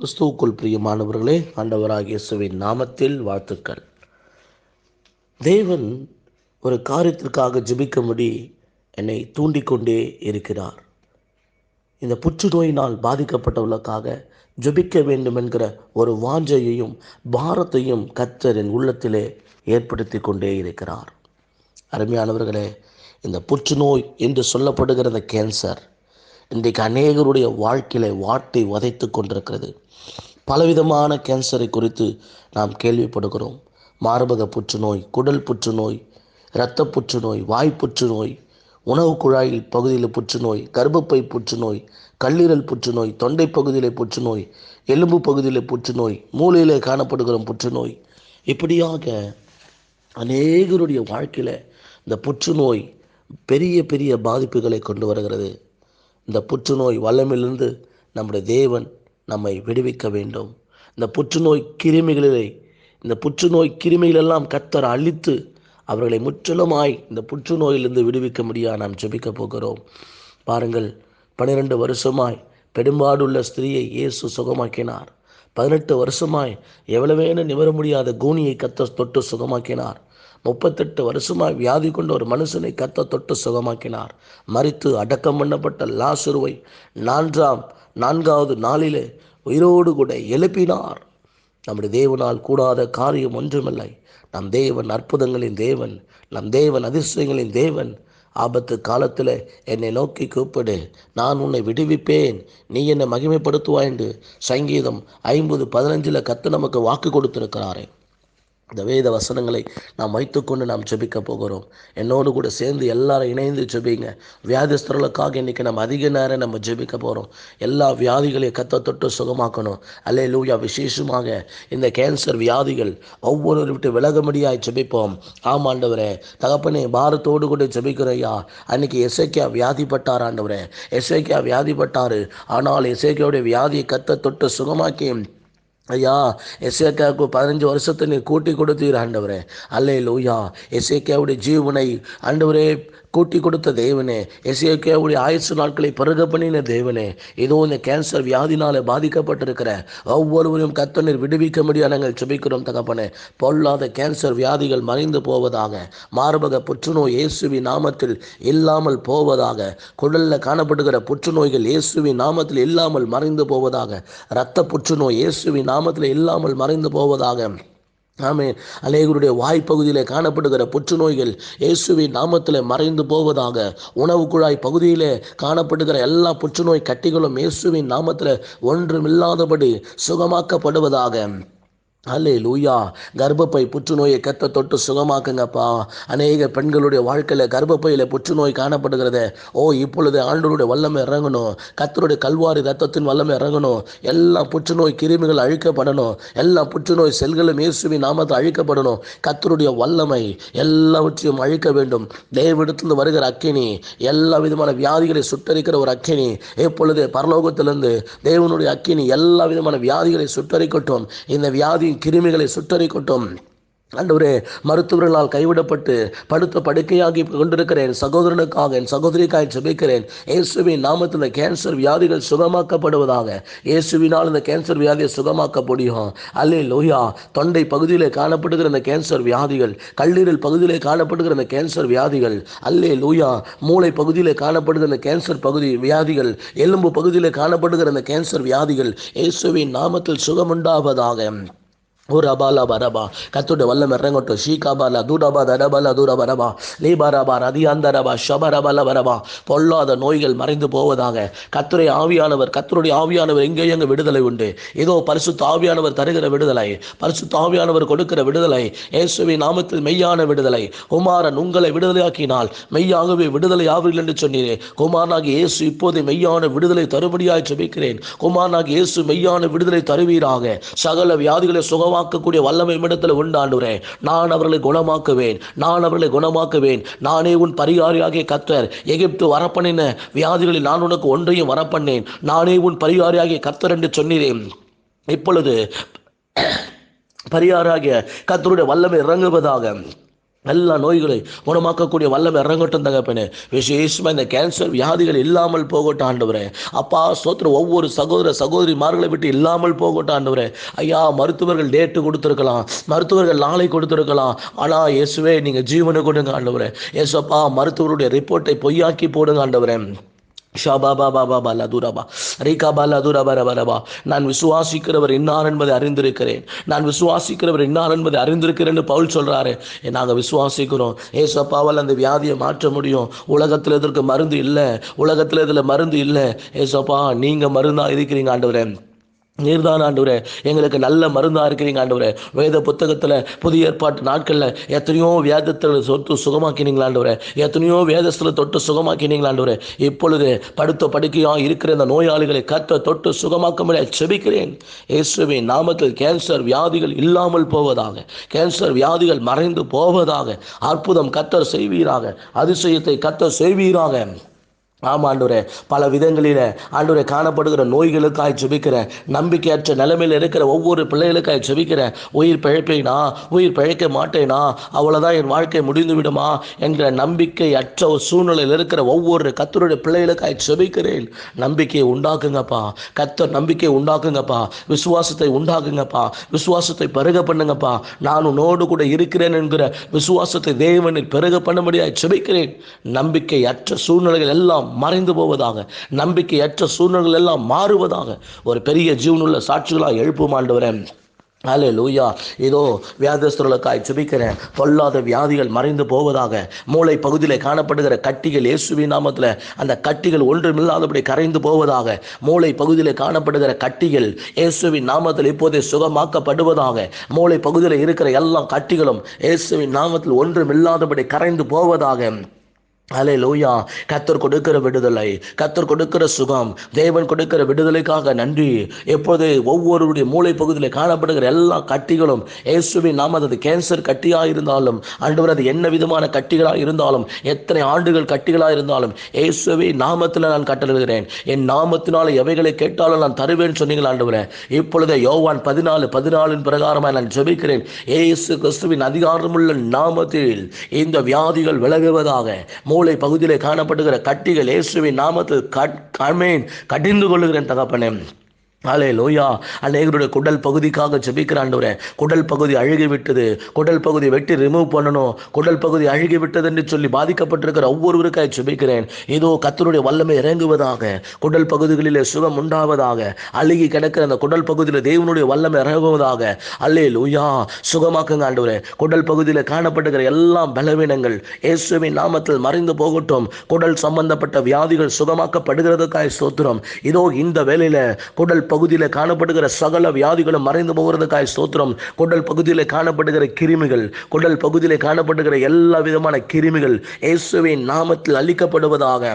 கிறிஸ்துவுக்குள் பிரியமானவர்களே ஆண்டவராக இயேசுவின் நாமத்தில் வாழ்த்துக்கள். தேவன் ஒரு காரியத்திற்காக ஜெபிக்கும்படி என்னை தூண்டிக்கொண்டே இருக்கிறார். இந்த புற்றுநோயினால் பாதிக்கப்பட்டவர்களுக்காக ஜெபிக்க வேண்டும் என்கிற ஒரு வாஞ்சையையும் பாரத்தையும் கத்தர் என் உள்ளத்திலே ஏற்படுத்தி கொண்டே இருக்கிறார். அருமையானவர்களே இந்த புற்றுநோய் என்று சொல்லப்படுகிற கேன்சர் இன்றைக்கு அநேகருடைய வாழ்க்கையில வாட்டை வதைத்து கொண்டிருக்கிறது. பலவிதமான கேன்சரை குறித்து நாம் கேள்விப்படுகிறோம். மார்பக புற்றுநோய் குடல் புற்றுநோய் இரத்த புற்றுநோய் வாய் புற்றுநோய் உணவு குழாயில் பகுதியில் புற்றுநோய் கர்ப்பப்பை புற்றுநோய் கல்லீரல் புற்றுநோய் தொண்டை பகுதியில் புற்றுநோய் எலும்பு பகுதியில் புற்றுநோய் மூளையில் காணப்படுகிற புற்றுநோய். இப்படியாக அநேகருடைய வாழ்க்கையில் இந்த புற்றுநோய் பெரிய பெரிய பாதிப்புகளை கொண்டு வருகிறது. இந்த புற்றுநோய் வல்லமிலிருந்து நம்முடைய தேவன் நம்மை விடுவிக்க வேண்டும். இந்த புற்றுநோய் கிருமிகளிலே இந்த புற்றுநோய் கிருமிகளெல்லாம் கத்தர் அழித்து அவர்களை முற்றிலுமாய் இந்த புற்றுநோயிலிருந்து விடுவிக்க முடியா நாம் ஜெபிக்க போகிறோம். பாருங்கள் பன்னிரெண்டு வருஷமாய் பெரும்பாடுள்ள ஸ்திரீயை இயேசு சுகமாக்கினார். பதினெட்டு வருஷமாய் எவ்வளவேன நிவர முடியாத கூனியை கத்த தொட்டு சுகமாக்கினார். முப்பத்தெட்டு வருஷமாக வியாதி கொண்ட ஒரு மனுஷனை கத்த தொட்டு சுகமாக்கினார். மறித்து அடக்கம் பண்ணப்பட்ட லாசுருவை நான்காம் நான்காவது நாளிலே உயிரோடு கூட எழுப்பினார். நம்முடைய தேவனால் கூடாத காரியம் ஒன்றுமில்லை. நம் தேவன் அற்புதங்களின் தேவன் நம் தேவன் அதிர்ஷ்டங்களின் தேவன். ஆபத்து காலத்தில் என்னை நோக்கி கூப்பிடு நான் உன்னை விடுவிப்பேன். நீ என்னை மகிமைப்படுத்துவாய் என்று சங்கீதம் ஐம்பது பதினஞ்சில் கத்து நமக்கு வாக்கு கொடுத்திருக்கிறாரே. இந்த வேத வசனங்களை நாம் வைத்துக்கொண்டு நாம் ஜெபிக்க போகிறோம். என்னோடு கூட சேர்ந்து எல்லாரும் இணைந்து ஜெபிங்க. வியாதிஸ்தர்களுக்காக இன்றைக்கி நம்ம அதிக நேரம் நம்ம ஜெபிக்க போகிறோம் எல்லா வியாதிகளையும் கத்த தொட்டு சுகமாக்கணும். அல்லே லூயா விசேஷமாக இந்த கேன்சர் வியாதிகள் ஒவ்வொரு விட்டு விலக முடியாய் ஜெபிப்போம் ஆமாண்டவரே தகப்பனே பாரத்தோடு கூட ஜெபிக்கிறையா அன்னைக்கு எசைக்கியா வியாதிப்பட்டார் ஆண்டவரே. எசைக்கியா வியாதிப்பட்டார். ஆனால் எசைக்கியோடைய வியாதியை கத்த தொட்டு சுகமாக்கி ஐயா எசேக்காவுக்கு பதினஞ்சு வருஷத்தை நீ கூட்டி கொடுத்தீர் ஆண்டவரே. அல்ல லூயா எசேக்காவுடைய ஜீவனை ஆண்டவரே கூட்டி கொடுத்த தேவனே. எஸ்ஏக்காவுடைய ஆயுசு நாட்களை பருக பண்ணின தேவனே. ஏதோ இந்த கேன்சர் வியாதினால பாதிக்கப்பட்டிருக்கிற ஒவ்வொருவரையும் கத்தனர் விடுவிக்க முடியாது நாங்கள் சுபிக்கிறோம் தகப்பனே. பொல்லாத கேன்சர் வியாதிகள் மறைந்து போவதாக மார்பக புற்றுநோய் இயேசுவி நாமத்தில் இல்லாமல் போவதாக குடலில் காணப்படுகிற புற்றுநோய்கள் இயேசுவி நாமத்தில் இல்லாமல் மறைந்து போவதாக இரத்த புற்றுநோய் இயேசுவி நாமத்தில் இல்லாமல் மறைந்து போவதாக ஆமே அநேகருடைய வாய்ப்பகுதியில் காணப்படுகிற புற்றுநோய்கள் இயேசுவின் நாமத்தில் மறைந்து போவதாக உணவு குழாய் பகுதியில் காணப்படுகிற எல்லா புற்றுநோய் கட்டிகளும் இயேசுவின் நாமத்தில் ஒன்றுமில்லாதபடி சுகமாக்கப்படுவதாக. அல்லே லூயா கர்ப்பப்பை புற்றுநோயை கத்த தொட்டு சுகமாக்குங்கப்பா. அநேக பெண்களுடைய வாழ்க்கையில் கர்ப்பப்பையில் புற்றுநோய் காணப்படுகிறது. ஓ இப்பொழுது ஆண்டோருடைய வல்லமை இறங்கணும். கத்தருடைய கல்வாரி ரத்தத்தின் வல்லமை இறங்கணும். எல்லா புற்றுநோய் கிருமிகள் அழிக்கப்படணும். எல்லா புற்றுநோய் செல்களும் இயேசுவி நாமத்தில் அழிக்கப்படணும். கத்தருடைய வல்லமை எல்லாவற்றையும் அழிக்க வேண்டும். தேவனிடத்திலிருந்து வருகிற அக்கினி எல்லா விதமான வியாதிகளை சுட்டரிக்கிற ஒரு அக்கினி இப்பொழுது பரலோகத்திலிருந்து தேவனுடைய அக்கினி எல்லா விதமான வியாதிகளை சுட்டரிக்கட்டும். இந்த வியாதி கிருமிகளை சுட்டறிக்கட்டும் ஆண்டவரே மருத்துவர்களால் கைவிடப்பட்டு படுத்த படுக்கையாகி கொண்டிருக்கிறேன். சகோதரனுக்காக என் சகோதரிக்காக ஜெபிக்கிறேன். இயேசுவின் நாமத்தில் கேன்சர் வியாதிகள் சுகமாக்கப்படுவதாக. இயேசுவினால் இந்த கேன்சர் வியாதியை சுகமாக்க முடியும் அல்லே லோயா தொண்டை பகுதியிலே காணப்படுகிற இந்த கேன்சர் வியாதிகள் கல்லீரல் பகுதியிலே காணப்படுகிற இந்த கேன்சர் வியாதிகள் அல்லே லூயா மூளை பகுதியிலே காணப்படுகிற இந்த கேன்சர் பகுதி வியாதிகள் எலும்பு பகுதியிலே காணப்படுகிற இந்த கேன்சர் வியாதிகள் இயேசுவின் நாமத்தில் சுகமுண்டாவதாக. ஒரு பரபா கத்துடைய வல்லம் இறங்கட்டும் ஷீகாபாலா தூடபா தடபலா தூரபரபா லீபாரபா ரதியாந்தரபா ஷபரபல வரபா பொல்லாத நோய்கள் மறைந்து போவதாக கத்துரை ஆவியானவர் கத்தருடைய ஆவியானவர் எங்கே எங்கே விடுதலை உண்டு ஏதோ பரிசு தாவியானவர் தருகிற விடுதலை பரிசு தாவியானவர் கொடுக்கிற விடுதலை இயேசுவி நாமத்தில் மெய்யான விடுதலை குமாரன் உங்களை விடுதலையாக்கினால் மெய்யாகவே விடுதலை ஆவீர்கள் என்று சொன்னீரே குமாரனாக இயேசு இப்போது மெய்யான விடுதலை தருபடியாய் ஜெபிக்கிறேன் குமாரனாக இயேசு மெய்யான விடுதலை தருவீராக சகல வியாதிகளை சுகமாக குணமாக்கக்கூடிய வல்லமை இடத்துல உண்டாண்டுறேன் நான் அவர்களை குணமாக்குவேன். நான் அவர்களை குணமாக்குவேன். நானே உன் பரிகாரியாகிய கத்தர் எகிப்து வரப்பண்ணின வியாதிகளில் நான் உனக்கு ஒன்றையும் வரப்பண்ணேன். நானே உன் பரிகாரியாகிய கத்தர் என்று சொன்னேன். இப்பொழுது பரிகாராகிய கத்தருடைய வல்லமை இறங்குவதாக எல்லா நோய்களை குணமாக்கக்கூடிய வல்லமை இறங்கட்டும் தகப்பனே. விசேஷமாக இந்த கேன்சர் வியாதிகள் இல்லாமல் போகட்டும் ஆண்டவரே. அப்பா சோத்திர ஒவ்வொரு சகோதர சகோதரிமார்களை விட்டு இல்லாமல் போகட்டும் ஆண்டவரே. ஐயா மருத்துவர்கள் டேட்டு கொடுத்துருக்கலாம். மருத்துவர்கள் நாளை கொடுத்துருக்கலாம். ஆனால் இயேசுவே நீங்கள் ஜீவனை கொடுங்க ஆண்டவரே. இயேசுப்பா மருத்துவருடைய ரிப்போர்ட்டை பொய்யாக்கி போடுங்க ஆண்டவரே. பா ரபா நான் விசுவாசிக்கிறவர் இன்னார் என்பதை அறிந்திருக்கிறேன். நான் விசுவாசிக்கிறவர் இன்னார் என்பதை அறிந்திருக்கிறேன்னு பவுல் சொல்றாரு. நாங்கள் விசுவாசிக்கிறோம். ஏசப்பாவால் அந்த வியாதியை மாற்ற முடியும். உலகத்தில் இதற்கு மருந்து இல்லை. உலகத்தில் இதில் மருந்து இல்லை. ஏசப்பா நீங்கள் மருந்தாக இருக்கிறீங்க ஆண்டவரே. நீர்தான் ஆண்டவரே. எங்களுக்கு நல்ல மருந்தாக இருக்கிறீங்க ஆண்டவரே. வேத புத்தகத்தில் புதிய ஏற்பாட்டு நாட்களில் எத்தனையோ வேதத்தில் தொட்டு சுகமாக்கினீங்களா ஆண்டவரே. எத்தனையோ வேதத்தில் தொட்டு சுகமாக்கினீங்களா ஆண்டவரே. இப்பொழுது படுத்த படுக்கையாக இருக்கிற இந்த நோயாளிகளை கத்த தொட்டு சுகமாக்க முடியாது செபிக்கிறேன். இயேசுவின் நாமத்தில் கேன்சர் வியாதிகள் இல்லாமல் போவதாக கேன்சர் வியாதிகள் மறைந்து போவதாக அற்புதம் கத்தர் செய்வீராக அதிசயத்தை கத்தர் செய்வீராக. ஆமாம் ஆண்டவரே. பல விதங்களில் ஆண்டுரை காணப்படுகிற நோய்களுக்காய் ஜெபிக்கிறேன். நம்பிக்கையற்ற நிலைமையில் இருக்கிற ஒவ்வொரு பிள்ளைகளுக்காய் ஜெபிக்கிறேன். உயிர் பிழைப்பேனா? உயிர் பிழைக்க மாட்டேனா? அவ்வளோதான் என் வாழ்க்கை முடிந்து விடுமா என்கிற நம்பிக்கை அற்ற ஒரு சூழ்நிலையில் இருக்கிற ஒவ்வொரு கத்தருடைய பிள்ளைகளுக்காய் ஜெபிக்கிறேன். நம்பிக்கையை உண்டாக்குங்கப்பா. கத்தர் நம்பிக்கையை உண்டாக்குங்கப்பா. விசுவாசத்தை உண்டாக்குங்கப்பா. விசுவாசத்தை பெருக பண்ணுங்கப்பா. நான் உன்னோடு கூட இருக்கிறேன் என்கிற விசுவாசத்தை தேவனில் பெருக பண்ண ஜெபிக்கிறேன். நம்பிக்கை அற்ற சூழ்நிலைகள் எல்லாம் மறைந்து போவதாக நம்பிக்கையற்ற சூழ்நிலைகள் எல்லாம் மாறுவதாக ஒரு பெரிய ஜீவனுள்ள சாட்சிகளாக எழுப்பும் ஆண்டவரேன் அலே லூயா இதோ வியாதஸ்தர்களுக்காய் சுபிக்கிறேன் பொல்லாத வியாதிகள் மறைந்து போவதாக மூளை பகுதியில் காணப்படுகிற கட்டிகள் இயேசுவின் நாமத்தில் அந்த கட்டிகள் ஒன்றுமில்லாதபடி கரைந்து போவதாக மூளை பகுதியில் காணப்படுகிற கட்டிகள் இயேசுவின் நாமத்தில் இப்போதே சுகமாக்கப்படுவதாக மூளை பகுதியில் இருக்கிற எல்லா கட்டிகளும் இயேசுவின் நாமத்தில் ஒன்றுமில்லாதபடி கரைந்து போவதாக. அலே லூயா கத்தர் கொடுக்கிற விடுதலை கத்தர் கொடுக்கிற சுகம் தேவன் கொடுக்கிற விடுதலைக்காக நன்றி. எப்போது ஒவ்வொருடைய மூளை பகுதியில் காணப்படுகிற எல்லா கட்டிகளும் இயேசுவின் நாம அது கேன்சர் கட்டியாக இருந்தாலும் ஆண்டவர் அது என்ன விதமான கட்டிகளாக இருந்தாலும் எத்தனை ஆண்டுகள் கட்டிகளாக இருந்தாலும் இயேசுவை நாமத்தில் நான் கட்டளைகிறேன் என் நாமத்தினால் எவைகளை கேட்டாலும் நான் தருவேன் சொன்னீங்கள் ஆண்டவரே. இப்பொழுதே யோவான் பதினாலு பதினாலின் பிரகாரமாக நான் ஜெபிக்கிறேன். ஏசு கிறிஸ்துவின் அதிகாரமுள்ள நாமத்தில் இந்த வியாதிகள் விலகுவதாக மூளை பகுதியிலே காணப்படுகிற கட்டிகள் இயேசுவின் நாமத்தில் கட் கமேன் கடிந்து கொள்ளுகிறேன் தகப்பனே. அலே லோயா அநேகருடைய குடல் பகுதிக்காக ஜெபிக்கிறாண்டவரே குடல் பகுதி அழுகி விட்டது குடல் பகுதி வெட்டி ரிமூவ் பண்ணணும். குடல் பகுதி அழுகி விட்டது என்று சொல்லி பாதிக்கப்பட்டிருக்கிற ஒவ்வொருவருக்காக ஜெபிக்கிறேன். இதோ கத்தருடைய வல்லமை இறங்குவதாக குடல் பகுதிகளிலே சுகம் உண்டாவதாக அழுகி கிடக்கிற அந்த குடல் பகுதியில் தேவனுடைய வல்லமை இறங்குவதாக. அல்லே லோயா சுகமாக்குங்க ஆண்டவரே. குடல் பகுதியில் காணப்படுகிற எல்லா பலவீனங்கள் இயேசுவின் நாமத்தில் மறைந்து போகட்டும். குடல் சம்பந்தப்பட்ட வியாதிகள் சுகமாக்கப்படுகிறதுக்காக சோத்திரம் இதோ இந்த வேலையில் குடல் பகுதியில் காணப்படுகிற சகல வியாதிகளும் மறைந்து போகிறதுக்காய் ஸ்தோத்திரம். குடல் பகுதியில் காணப்படுகிற கிருமிகள் குடல் பகுதியில் காணப்படுகிற எல்லா விதமான கிருமிகள் இயேசுவின் நாமத்தில் அளிக்கப்படுவதாக.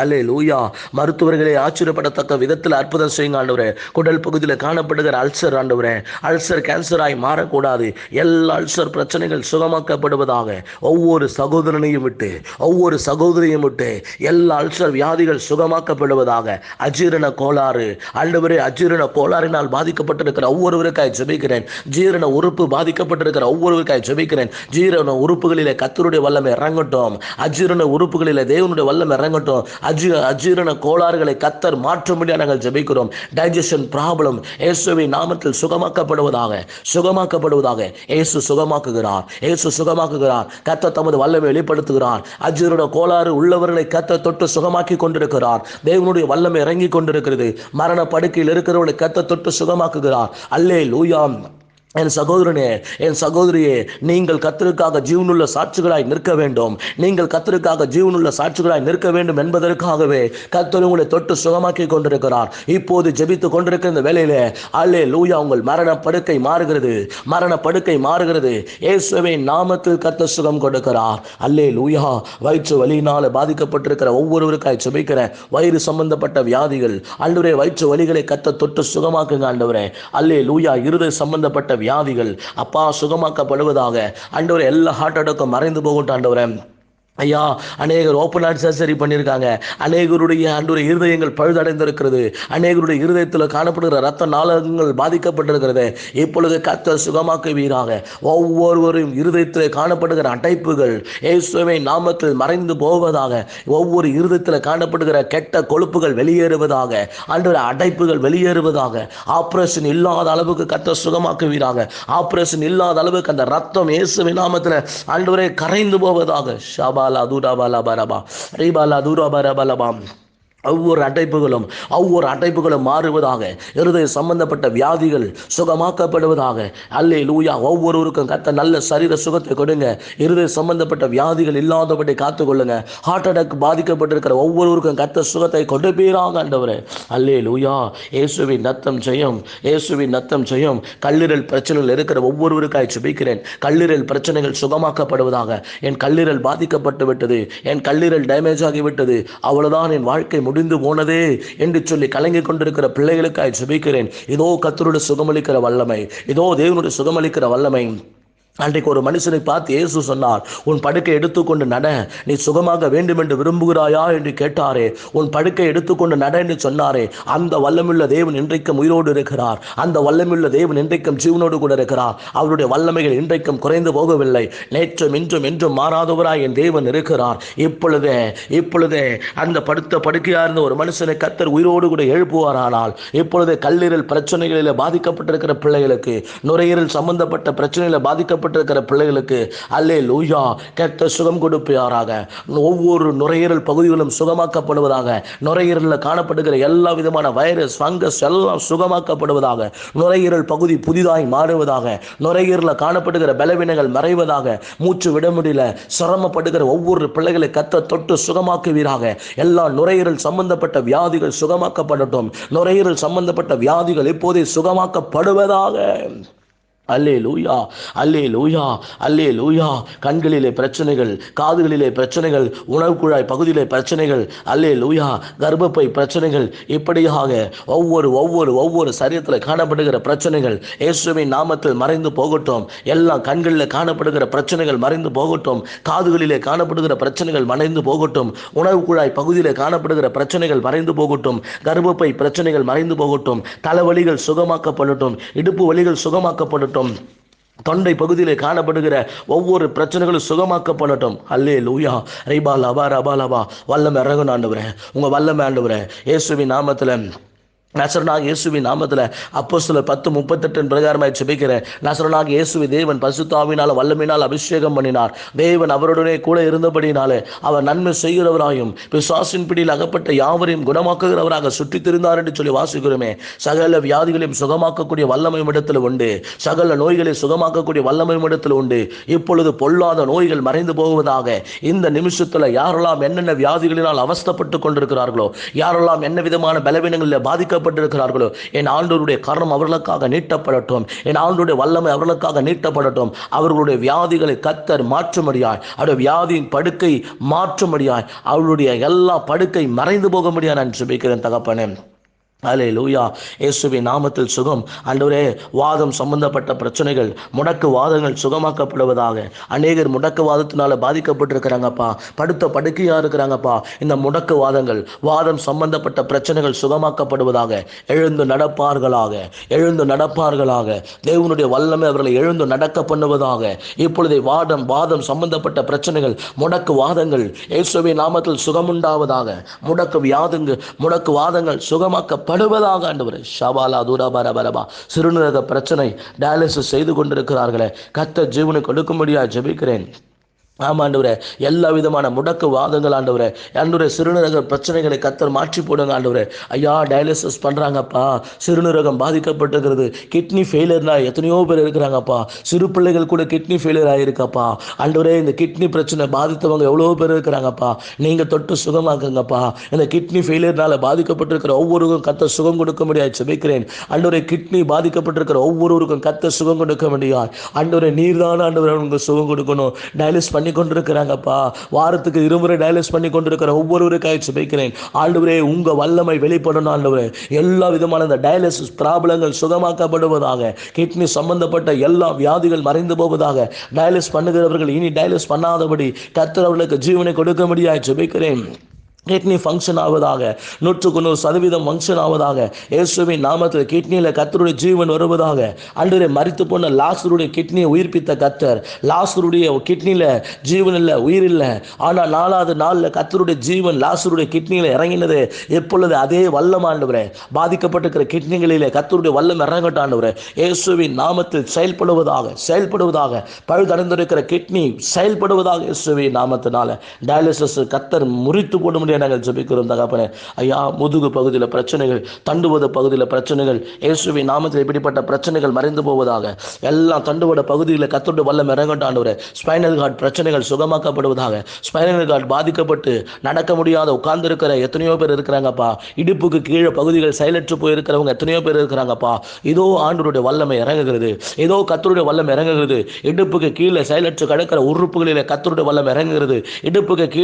அல்லே லூயா மருத்துவர்களை ஆச்சரியப்படத்தக்க விதத்தில் அற்புதம் செய்யுங்க ஆண்டவரே. குடல் பகுதியில் காணப்படுகிற அல்சர் ஆண்டவரே. அல்சர் கேன்சராய் மாறக்கூடாது. எல்லா அல்சர் பிரச்சனைகள் சுகமாக்கப்படுவதாக ஒவ்வொரு சகோதரனையும் விட்டு ஒவ்வொரு சகோதரியும் விட்டு எல்லா அல்சர் வியாதிகள் சுகமாக்கப்படுவதாக அஜீரண கோளாறு. ஆண்டவரே அஜீரண கோளாறினால் பாதிக்கப்பட்டிருக்கிற ஒவ்வொருவருக்காய் ஜெபிக்கிறேன். ஜீரண உறுப்பு பாதிக்கப்பட்டிருக்கிற ஒவ்வொருவருக்காய் ஜெபிக்கிறேன். ஜீரண உறுப்புகளிலே கத்தருடைய வல்லமை இறங்கட்டும். அஜீரண உறுப்புகளிலே தேவனுடைய வல்லமை இறங்கட்டும். அஜி அஜீரண கோளாறுகளை கத்தர் மாற்றும்படியாக நாங்கள் ஜெபிக்கிறோம். டைஜஷன் ப்ராப்ளம் இயேசுவின் நாமத்தில் சுகமாக்கப்படுவதாக சுகமாக்கப்படுவதாக இயேசு சுகமாக்குகிறார். இயேசு சுகமாக்குகிறார். கத்த தமது வல்லமை வெளிப்படுத்துகிறார். அஜீரண கோளாறு உள்ளவர்களை கத்த தொட்டு சுகமாக்கி கொண்டிருக்கிறார். தேவனுடைய வல்லமை இறங்கி கொண்டிருக்கிறது. மரண படுக்கையில் இருக்கிறவர்களை கத்த தொட்டு சுகமாக்குகிறார். அல்லே லூயாம் என் சகோதரனே என் சகோதரியே நீங்கள் கத்தருக்காக ஜீவனுள்ள சாட்சிகளாய் நிற்க வேண்டும். நீங்கள் கத்தருக்காக ஜீவனுள்ள சாட்சிகளாய் நிற்க வேண்டும் என்பதற்காகவே கத்தர் உங்களை தொட்டு சுகமாக்கி கொண்டிருக்கிறார். இப்போது ஜெபித்து கொண்டிருக்கிற இந்த வேலையில அல்லே லூயா உங்கள் மரண படுக்கை மாறுகிறது. மரண படுக்கை மாறுகிறது. இயேசுவை நாமத்தில் கத்த சுகம் கொடுக்கிறார். அல்லே லூயா வயிற்று வலியினால பாதிக்கப்பட்டிருக்கிற ஒவ்வொருவருக்காய் ஜெபிக்கிற வயிறு சம்பந்தப்பட்ட வியாதிகள் அன்றுவரே வயிற்று வலிகளை கத்த தொட்டு சுகமாக்குங்க ஆண்டவரே. அல்லே லூயா இருதய சம்பந்தப்பட்ட வியாதிகள் அப்பா சுகமாக்கப்படுவதாக ஆண்டவரே எல்லா ஹார்ட் அட்டாக்கும் மறைந்து போகட்டும் ஆண்டவரே. ஐயா அநேகர் ஓப்பன் ஹார்ட் சர்ஜரி பண்ணியிருக்காங்க அநேகருடைய அன்றைய இருதயங்கள் பழுதடைந்திருக்கிறது. அநேகருடைய இருதயத்தில் காணப்படுகிற ரத்த நாளகங்கள் பாதிக்கப்பட்டிருக்கிறது. இப்பொழுது கத்த சுகமாக்குவீராக. ஒவ்வொருவரும் இருதயத்தில் காணப்படுகிற அடைப்புகள் இயேசுவை நாமத்தில் மறைந்து போவதாக ஒவ்வொரு இருதயத்தில் காணப்படுகிற கெட்ட கொழுப்புகள் வெளியேறுவதாக அன்றைய அடைப்புகள் வெளியேறுவதாக ஆப்ரேஷன் இல்லாத அளவுக்கு கத்த சுகமாக்குவீராக. ஆப்ரேஷன் இல்லாத அளவுக்கு அந்த ரத்தம் இயேசுவை நாமத்தில் அன்றுவரை கரைந்து போவதாக. ஷாபாலா தூராபாலா பரபா ரீபாலா தூராபரபலபாம் ஒவ்வொரு அடைப்புகளும் ஒவ்வொரு அடைப்புகளும் மாறுவதாக இருதய சம்பந்தப்பட்ட வியாதிகள் சுகமாக்கப்படுவதாக அல்லே லூயா ஒவ்வொருவருக்கும் கத்த நல்ல சரீர சுகத்தை கொடுங்க. இருதய சம்பந்தப்பட்ட வியாதிகள் இல்லாதபடி காத்துக்கொள்ளுங்க. ஹார்ட் அட்டாக் பாதிக்கப்பட்டிருக்கிற ஒவ்வொருவருக்கும் கத்த சுகத்தை கொடுப்பீராக ஆண்டவரே. அல்லே லூயா இயேசுவின் நத்தம் செய்யும் இயேசுவின் நத்தம் செய்யும் கல்லீரல் பிரச்சனைகள் இருக்கிற ஒவ்வொருவருக்காய் சுபிக்கிறேன் கல்லீரல் பிரச்சனைகள் சுகமாக்கப்படுவதாக என் கல்லீரல் பாதிக்கப்பட்டு விட்டது என் கல்லீரல் டேமேஜ் ஆகிவிட்டது அவ்வளவுதான் என் வாழ்க்கை முடிந்து போனதே என்று சொல்லி கலங்கி கொண்டிருக்கிற பிள்ளைகளுக்காய் சுபிக்கிறேன் இதோ கத்தருடைய சுகமளிக்கிற வல்லமை. இதோ தேவனுடைய சுகமளிக்கிற வல்லமை. அன்றைக்கு ஒரு மனுஷனை பார்த்து இயேசு சொன்னார் உன் படுக்கை எடுத்துக்கொண்டு நட நீ சுகமாக வேண்டும் என்று விரும்புகிறாயா? என்று கேட்டாரே. உன் படுக்கை எடுத்துக்கொண்டு நட என்று சொன்னாரே. அந்த வல்லமுள்ள தேவன் இன்றைக்கும் உயிரோடு இருக்கிறார். அந்த வல்லமுள்ள தேவன் இன்றைக்கும் ஜீவனோடு கூட இருக்கிறார். அவருடைய வல்லமைகள் இன்றைக்கும் குறைந்து போகவில்லை. நேற்றும் இன்றும் என்றும் மாறாதவராய் என் தேவன் இருக்கிறார். இப்பொழுதே இப்பொழுதே அந்த படுத்த படுக்கையா இருந்த ஒரு மனுஷனை கத்தர் உயிரோடு கூட எழுப்புவாரானால் இப்பொழுது கல்லீரல் பிரச்சனைகளில் பாதிக்கப்பட்டிருக்கிற பிள்ளைகளுக்கு நுரையீரல் சம்பந்தப்பட்ட பிரச்சனையில் பாதிக்கப்பட்டிருக்கிற பிள்ளைகளுக்கு அல்லே லூயா கத்த சுகம் கொடுப்பாராக. ஒவ்வொரு நுரையீரல் பகுதிகளும் சுகமாக்கப்படுவதாக நுரையீரலில் காணப்படுகிற எல்லா விதமான வைரஸ் ஃபங்கஸ் எல்லாம் சுகமாக்கப்படுவதாக நுரையீரல் பகுதி புதிதாய் மாறுவதாக நுரையீரலில் காணப்படுகிற பலவீனங்கள் மறைவதாக மூச்சு விட முடியல சிரமப்படுகிற ஒவ்வொரு பிள்ளைகளை கத்த தொட்டு சுகமாக்குவீராக. எல்லா நுரையீரல் சம்பந்தப்பட்ட வியாதிகள் சுகமாக்கப்படட்டும். நுரையீரல் சம்பந்தப்பட்ட வியாதிகள் இப்போதே சுகமாக்கப்படுவதாக. அல்லே லூயா அல்லே லூயா அல்லே லூயா கண்களிலே பிரச்சனைகள் காதுகளிலே பிரச்சனைகள் உணவு குழாய் பகுதியிலே பிரச்சனைகள் அல்லே லூயா கர்ப்பப்பை பிரச்சனைகள் இப்படியாக ஒவ்வொரு ஒவ்வொரு ஒவ்வொரு சரீரத்தில் காணப்படுகிற பிரச்சனைகள் இயேசுவின் நாமத்தில் மறைந்து போகட்டும். எல்லா கண்களில் காணப்படுகிற பிரச்சனைகள் மறைந்து போகட்டும். காதுகளிலே காணப்படுகிற பிரச்சனைகள் மறைந்து போகட்டும். உணவு குழாய் பகுதியிலே காணப்படுகிற பிரச்சனைகள் மறைந்து போகட்டும். கர்ப்பப்பை பிரச்சனைகள் மறைந்து போகட்டும். தலைவலிகள் சுகமாக்கப்படட்டும். இடுப்பு வலிகள் சுகமாக்கப்படட்டும். தொண்டை பகுதியில் காணப்படுகிற ஒவ்வொரு பிரச்சனைகளும் சுகமாக்கப்படட்டும். அல்லே லூயா ரைபால் லபா ரபாலவா வல்லமை இறங்கணும் ஆண்டவரே. உங்கள் வல்லமை ஆண்டவரே. இயேசுவின் நாமத்தில் நசரனாக இயேசுவின் நாமத்தில் அப்போ சில பத்து முப்பத்தெட்டின் பிரகாரமாய் சுபிக்கிறேன் நசரனாக இயேசுவி தேவன் பசுத்தாவினால் வல்லமினால் அபிஷேகம் பண்ணினார். தேவன் அவருடனே கூட இருந்தபடினாலே அவர் நன்மை செய்கிறவராயும் பிசாசின் பிடியில் அகப்பட்ட யாவரையும் குணமாக்குகிறவராக சுற்றித் திருந்தார் என்று சொல்லி வாசிக்கிறோமே. சகல வியாதிகளையும் சுகமாக்கக்கூடிய வல்லமை இடத்தில் உண்டு. சகல நோய்களை சுகமாக்கக்கூடிய வல்லமை இடத்தில் உண்டு. இப்பொழுது பொல்லாத நோய்கள் மறைந்து போவதாக இந்த நிமிஷத்தில் யாரெல்லாம் என்னென்ன வியாதிகளினால் அவஸ்தப்பட்டு கொண்டிருக்கிறார்களோ யாரெல்லாம் என்ன விதமான பலவீனங்களில் பாதிக்க பாதிக்கப்பட்டிருக்கிறார்களோ என் ஆண்டோருடைய கரம் அவர்களுக்காக நீட்டப்படட்டும். என் ஆண்டோருடைய வல்லமை அவர்களுக்காக நீட்டப்படட்டும். அவர்களுடைய வியாதிகளை கத்தர் மாற்றும்படியாய் அவருடைய வியாதியின் படுக்கை மாற்றும்படியாய் அவருடைய எல்லா படுக்கை மறைந்து போக முடியாது நான் சுபிக்கிறேன் தகப்பனேன் அலே லூயா இயேசுவின் நாமத்தில் சுகம். ஆண்டவரே வாதம் சம்பந்தப்பட்ட பிரச்சனைகள் முடக்கு வாதங்கள் சுகமாக்கப்படுவதாக. அநேகர் முடக்கு வாதத்தினால பாதிக்கப்பட்டிருக்கிறாங்கப்பா. படுத்த படுக்கையாக இருக்கிறாங்கப்பா. இந்த முடக்கு வாதங்கள் வாதம் சம்பந்தப்பட்ட பிரச்சனைகள் சுகமாக்கப்படுவதாக. எழுந்து நடப்பார்களாக. எழுந்து நடப்பார்களாக. தேவனுடைய வல்லமை அவர்களை எழுந்து நடக்க பண்ணுவதாக. இப்பொழுதே வாதம் வாதம் சம்பந்தப்பட்ட பிரச்சனைகள் முடக்கு வாதங்கள் இயேசுவின் நாமத்தில் சுகமுண்டாவதாக. முடக்கு வியாதுங்க முடக்கு வாதங்கள் சுகமாக்கப்ப படுவதாக ஆண்டவரே. ஷபாலா தூரா பர பரபா. சிறுநீரக பிரச்சனை டயாலிசிஸ் செய்து கொண்டிருக்கிறார்களே. கத்த ஜீவனுக்கு கொடுக்கும்படியா ஜெபிக்கிறேன். ஆமாண்டவரே எல்லா விதமான முடக்கு வாதங்கள் ஆண்டவரே. அன்றுடைய சிறுநீரக பிரச்சனைகளை கத்தர் மாற்றி போடுங்க ஆண்டவரே. ஐயா டயாலிசிஸ் பண்ணுறாங்கப்பா சிறுநீரகம் பாதிக்கப்பட்டிருக்கிறது. கிட்னி ஃபெயிலியர்னா எத்தனையோ பேர் இருக்கிறாங்கப்பா. சிறு பிள்ளைகள் கூட கிட்னி ஃபெயிலியர் ஆகிருக்காப்பா ஆண்டவரே இந்த கிட்னி பிரச்சனை பாதித்தவங்க எவ்வளோ பேர் இருக்கிறாங்கப்பா. நீங்கள் தொட்டு சுகமாக்குங்கப்பா. இந்த கிட்னி ஃபெயிலியர்னால பாதிக்கப்பட்டிருக்கிற ஒவ்வொருவருக்கும் கத்த சுகம் கொடுக்க முடியாது செபிக்கிறேன் ஆண்டவரே கிட்னி பாதிக்கப்பட்டிருக்கிற ஒவ்வொருவருக்கும் கத்த சுகம் கொடுக்க முடியாது ஆண்டவரே நீர் தான் ஆண்டவரே உங்களுக்கு சுகம் கொடுக்கணும். டயாலிஸ் பண்ணி கொண்டிருக்கிறாங்கப்பா வாரத்துக்கு இருமுறை டயலிஸ் பண்ணி கொண்டிருக்கிற ஒவ்வொருவருக்காக வைக்கிறேன். ஆண்டவரே உங்க வல்லமை வெளிப்படணும் ஆண்டவரே. எல்லா விதமான இந்த டயாலிசிஸ் ப்ராப்ளங்கள் சுகமாக்கப்படுவதாக கிட்னி சம்பந்தப்பட்ட எல்லா வியாதிகள் மறைந்து போவதாக டயாலிஸ் பண்ணுகிறவர்கள் இனி டயாலிஸ் பண்ணாதபடி கத்தர் அவர்களுக்கு ஜீவனை கொடுக்க முடியாது ஜெபிக்கிறேன் கிட்னி ஃபங்க்ஷன் ஆவதாக நூற்றுக்கு நூறு சதவீதம் ஃபங்க்ஷன் ஆவதாக இயேசுவின் நாமத்தில் கிட்னியில் கத்தருடைய ஜீவன் வருவதாக அன்றைய மறித்து போன லாசருடைய கிட்னியை உயிர்ப்பித்த கத்தர் லாசருடைய கிட்னியில் ஜீவன் இல்லை உயிர் இல்லை. ஆனால் நாலாவது நாளில் கத்தருடைய ஜீவன் லாசருடைய கிட்னியில் இறங்கினது. எப்பொழுது அதே வல்லம் ஆண்டவரே பாதிக்கப்பட்டிருக்கிற கிட்னிகளிலே கத்தருடைய வல்லம் இறங்கட்டும் ஆண்டவரே. இயேசுவின் நாமத்தில் செயல்படுவதாக செயல்படுவதாக பழுதடைந்திருக்கிற கிட்னி செயல்படுவதாக இயேசுவின் நாமத்தினால டயாலிசிஸ் கத்தர் முறித்து போட முடியும் இன்றைய நாங்கள் ஜபிக்கிறோம் தகப்பனே. ஐயா முதுகு பகுதியில் பிரச்சனைகள் தண்டுவத பகுதியில் பிரச்சனைகள் இயேசுவின் நாமத்தில் இப்படிப்பட்ட பிரச்சனைகள் மறைந்து போவதாக எல்லாம் தண்டுவட பகுதியில் கத்தருடைய வல்லம் இறங்கட்டாண்டவர் ஸ்பைனல் கார்டு பிரச்சனைகள் சுகமாக்கப்படுவதாக ஸ்பைனல் கார்டு பாதிக்கப்பட்டு நடக்க முடியாத உட்கார்ந்துருக்கிற எத்தனையோ பேர் இருக்கிறாங்கப்பா. இடுப்புக்கு கீழே பகுதிகள் செயலற்று போயிருக்கிறவங்க எத்தனையோ பேர் இருக்கிறாங்கப்பா. இதோ ஆண்டவருடைய வல்லமை இறங்குகிறது. ஏதோ கத்தருடைய வல்லம் இறங்குகிறது. இடுப்புக்கு கீழே செயலற்று கிடக்கிற உறுப்புகளில் கத்தருடைய வல்லம் இறங்குகிறது. இடுப்புக்கு கீழே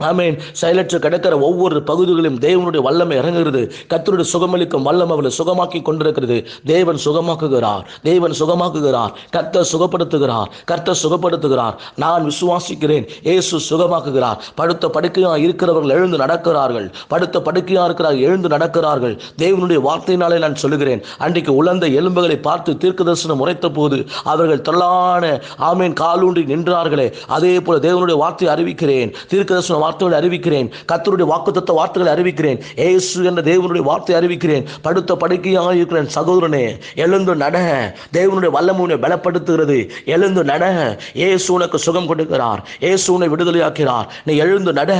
ஆமேன். செயலற்று கிடக்கிற ஒவ்வொரு பகுதிகளிலும் தேவனுடைய வல்லமை இறங்குகிறது. கத்தருடைய சுகமளிக்கும் வல்லம் அவளை சுகமாக்கி கொண்டிருக்கிறது. தேவன் சுகமாக்குகிறார். தேவன் சுகமாக்குகிறார். கர்த்தர் சுகப்படுத்துகிறார். கர்த்தர் சுகப்படுத்துகிறார். நான் விசுவாசிக்கிறேன். ஏசு சுகமாக்குகிறார். படுத்த படுக்கையாக இருக்கிறவர்கள் எழுந்து நடக்கிறார்கள். படுத்த படுக்கையாக இருக்கிறார் எழுந்து நடக்கிறார்கள். தேவனுடைய வார்த்தையினாலே நான் சொல்லுகிறேன். அன்றைக்கு உலர்ந்த எலும்புகளை பார்த்து தீர்க்க தரிசனம் உரைத்த போது அவர்கள் தொல்லான ஆமேன் காலூன்றி நின்றார்களே. அதே போல தேவனுடைய வார்த்தை அறிவிக்கிறேன். தீர்க்க தரிசன வார்த்தைகளை அறிவிக்கிறேன். கத்தருடைய வாக்குத்தத்த வார்த்தைகளை அறிவிக்கிறேன். ஏசு என்ற தேவனுடைய வார்த்தை அறிவிக்கிறேன். படுத்த படுக்கையாக இருக்கிறேன் சகோதரனே. எழுந்து நட. தேவனுடைய வல்லமுனை பலப்படுத்துகிறது. எழுந்து நட. ஏசு உனக்கு சுகம் கொடுக்கிறார். ஏசு உன்னை விடுதலையாக்கிறார். நீ எழுந்து நட.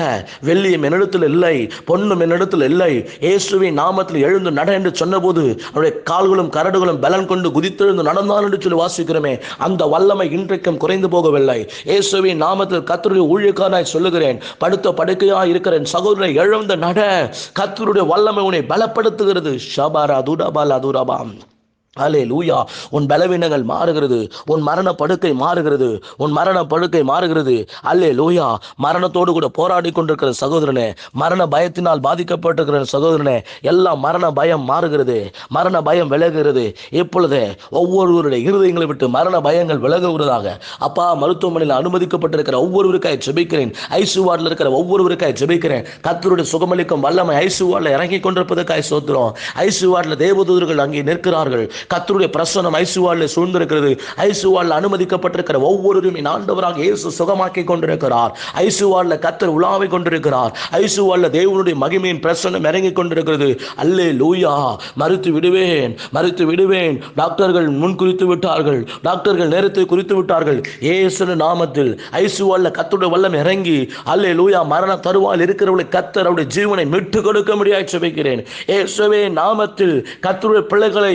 வெள்ளியும் என்னிடத்தில் இல்லை பொண்ணும் என்னிடத்தில் இல்லை. இயேசுவின் நாமத்தில் எழுந்து நட என்று சொன்னபோது அவருடைய கால்களும் கரடுகளும் பலன் கொண்டு குதித்தெழுந்து நடந்தான் என்று சொல்லி வாசிக்கிறோமே. அந்த வல்லமை இன்றைக்கும் குறைந்து போகவில்லை. இயேசுவின் நாமத்தில் கத்தருடைய ஊழியக்காரனாய் சொல்லுகிறேன். படுத்த படுக்கையா இருக்கிற சகோதரனை எழுந்த நட. கத்தருடைய வல்லமை உன்னை பலப்படுத்துகிறது. ஷபாரா துடபாலா துரபாம் அலே லூயா உன் பலவீனங்கள் மாறுகிறது. உன் மரண படுக்கை மாறுகிறது. உன் மரண படுக்கை மாறுகிறது. அல்லே லூயா மரணத்தோடு கூட போராடி கொண்டிருக்கிற சகோதரனே மரண பயத்தினால் பாதிக்கப்பட்டிருக்கிற சகோதரனே எல்லாம் மரண பயம் மாறுகிறது. மரண பயம் விலகுகிறது. இப்பொழுது ஒவ்வொருவருடைய இருதயங்களை விட்டு மரண பயங்கள் விலகுகிறதாக அப்பா மருத்துவமனையில் அனுமதிக்கப்பட்டிருக்கிற ஒவ்வொருவருக்காய் ஜெபிக்கிறேன். ஐசு வார்டில் இருக்கிற ஒவ்வொருவருக்காய் ஜெபிக்கிறேன். கத்தருடைய சுகமளிக்கும் வல்லமை ஐசு வார்டில் இறங்கி கொண்டிருப்பதற்காய் சோத்துறோம் ஐசு வார்டில் தேவதூதர்கள் அங்கே நிற்கிறார்கள். கத்தருடைய பிரசனம் ஐசுவாலில் சூழ்ந்திருக்கிறது. ஐசுவாலில் அனுமதிக்கப்பட்டிருக்கிற ஒவ்வொருவரும் ஆண்டவராக இயேசு சுகமாக்கி கொண்டிருக்கிறார். ஐசுவாலில் கத்தர் உலாவை கொண்டிருக்கிறார். ஐசுவாலில் தேவனுடைய மகிமையின் பிரசனம் இறங்கி கொண்டிருக்கிறது. அல்லே லூயா மறுத்து விடுவேன் மறுத்து விடுவேன். டாக்டர்கள் முன் குறித்து விட்டார்கள். டாக்டர்கள் நேரத்தை குறித்து விட்டார்கள். ஏசுன நாமத்தில் ஐசுவாலில் கத்தருடைய வல்லம் இறங்கி அல்லே லூயா மரண தருவால் இருக்கிறவர்களை கத்தர் அவருடைய ஜீவனை மீட்டு கொடுக்க முடியாது செபிக்கிறேன் ஏசுவே நாமத்தில் கத்தருடைய பிள்ளைகளை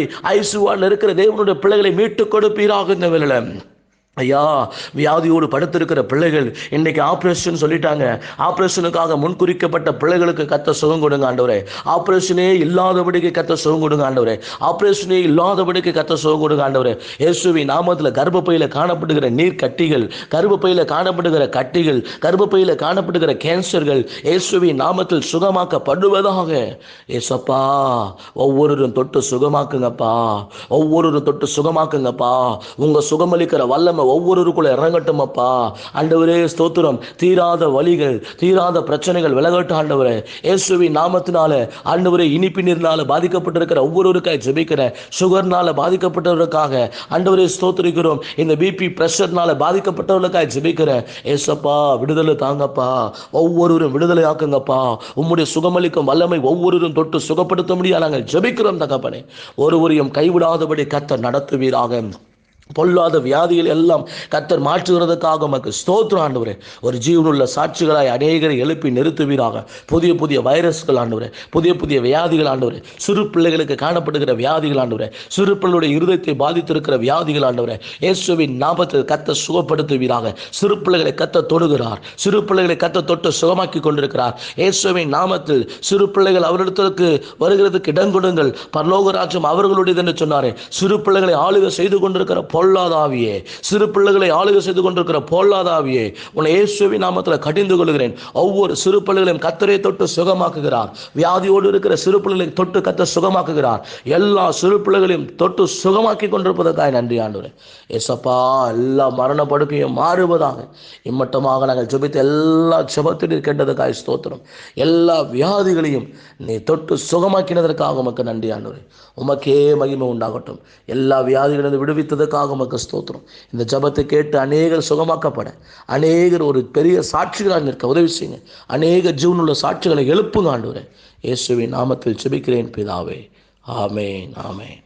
இயேசுவால் இருக்கிற தேவனுடைய பிள்ளைகளை மீட்டு கொடுப்பீராக இந்த வேளையில. ஐயா வியாதியோடு படுத்திருக்கிற பிள்ளைகள் இன்னைக்கு ஆப்ரேஷன் சொல்லிட்டாங்க. ஆப்ரேஷனுக்காக முன்குறிக்கப்பட்ட பிள்ளைகளுக்கு கத்த சுகம் கொடுங்க ஆண்டவரே. ஆப்ரேஷனே இல்லாதபடிக்கு கத்த சுகம் கொடுங்க ஆண்டவரே. ஆப்ரேஷனே இல்லாதபடிக்கு கத்த சுகம் கொடுங்க ஆண்டவரே. இயேசுவி நாமத்தில் கர்ப்பப்பையில் காணப்படுகிற நீர் கட்டிகள் கர்ப்பப்பையில் காணப்படுகிற கட்டிகள் கர்ப்பப்பையில் காணப்படுகிற கேன்சர்கள் இயேசுவி நாமத்தில் சுகமாக்கப்படுவதாக. ஏசப்பா ஒவ்வொருவரும் தொட்டு சுகமாக்குங்கப்பா. ஒவ்வொருவரும் தொட்டு சுகமாக்குங்கப்பா. உங்கள் சுகமளிக்கிற வல்லமை ஒவ்வொருவருக்குள்ள இறங்கட்டும் அப்பா ஆண்டவரே ஸ்தோத்திரம். தீராத வழிகள் தீராத பிரச்சனைகள் விலகட்டும் ஆண்டவரே. இயேசுவின் நாமத்தினால ஆண்டவரே இனிப்பு நீர்னால பாதிக்கப்பட்டிருக்கிற ஒவ்வொருவருக்காக ஜெபிக்கிறேன் சுகர்னால பாதிக்கப்பட்டவருக்காக ஆண்டவரே ஸ்தோத்திரிக்கிறோம். இந்த பிபி பிரஷர்னால பாதிக்கப்பட்டவர்களுக்காக ஜெபிக்கிறேன் ஏசப்பா விடுதலை தாங்கப்பா. ஒவ்வொருவரும் விடுதலை ஆக்குங்கப்பா. உம்முடைய சுகமளிக்கும் வல்லமை ஒவ்வொருவரும் தொட்டு சுகப்படுத்த முடியாது நாங்கள் ஜெபிக்கிறோம் தகப்பனே. ஒருவரையும் கைவிடாதபடி கத்த நடத்துவீராக. பொல்லாத வியாதிகள் எல்லாம் கத்தர் மாற்றுகிறதுக்காக உமக்கு ஸ்தோத்திரம் ஆண்டவரே. ஒரு ஜீவனுள்ள சாட்சிகளாய் அநேகரை எழுப்பி நிறுத்துவீராக. புதிய புதிய வைரஸ்கள் ஆண்டவரே. புதிய புதிய வியாதிகள் ஆண்டவரே. சிறு பிள்ளைகளுக்கு காணப்படுகிற வியாதிகள் ஆண்டவரே. சிறு பிள்ளையுடைய இருதயத்தை பாதித்திருக்கிற வியாதிகள் ஆண்டவரே. இயேசுவின் நாமத்தில் கத்த சுகப்படுத்துவீராக. சிறு பிள்ளைகளை கத்த தொடுகிறார் சிறு பிள்ளைகளை கத்த தொட்டு சுகமாக்கி கொண்டிருக்கிறார். இயேசுவின் நாமத்தில் சிறு பிள்ளைகள் அவரிடத்திற்கு வருகிறதுக்கு இடம் கொடுங்கள் பரலோகராஜம் அவர்களுடையது என்று சொன்னாரே. சிறு பிள்ளைகளை ஆளுகை செய்து கொண்டிருக்கிற பொல்லாதாவியே. சிறு பிள்ளைகளை ஆளுகை செய்து கொண்டிருக்கிற பொல்லாதாவியே. உன்னை இயேசுவி நாமத்தில் கடிந்து கொள்கிறேன். ஒவ்வொரு சிறு பிள்ளைகளையும் கத்தரை தொட்டு சுகமாக்குகிறார். வியாதியோடு இருக்கிற சிறு பிள்ளைகளை தொட்டு கத்த சுகமாக்குகிறார். எல்லா சிறு பிள்ளைகளையும் தொட்டு சுகமாக்கி கொண்டிருப்பதற்காக நன்றி ஆண்டுறேன் ஏசப்பா எல்லா மரண படுக்கையும் மாறுவதாக. இம்மட்டமாக நாங்கள் ஜெபித்த எல்லா ஜெபத்திலும் கேட்டதுக்காக ஸ்தோத்திரம். எல்லா வியாதிகளையும் நீ தொட்டு சுகமாக்கினதற்காக உமக்கு நன்றி ஆண்டவரே. உமக்கே மகிமை உண்டாகட்டும். எல்லா வியாதிகளிலிருந்து விடுவித்ததற்காக உமக்கு ஸ்தோத்திரம். இந்த ஜபத்தை கேட்டு அநேகர் சுகமாக்கப்பட அநேகர் ஒரு பெரிய சாட்சிகளாக நிற்க உதவி செய்யுங்க. அநேக ஜீவனுள்ள சாட்சிகளை எழுப்புங்க ஆண்டு இயேசுவின் நாமத்தில் செபிக்கிறேன் பிதாவே. ஆமேன் ஆமேன்.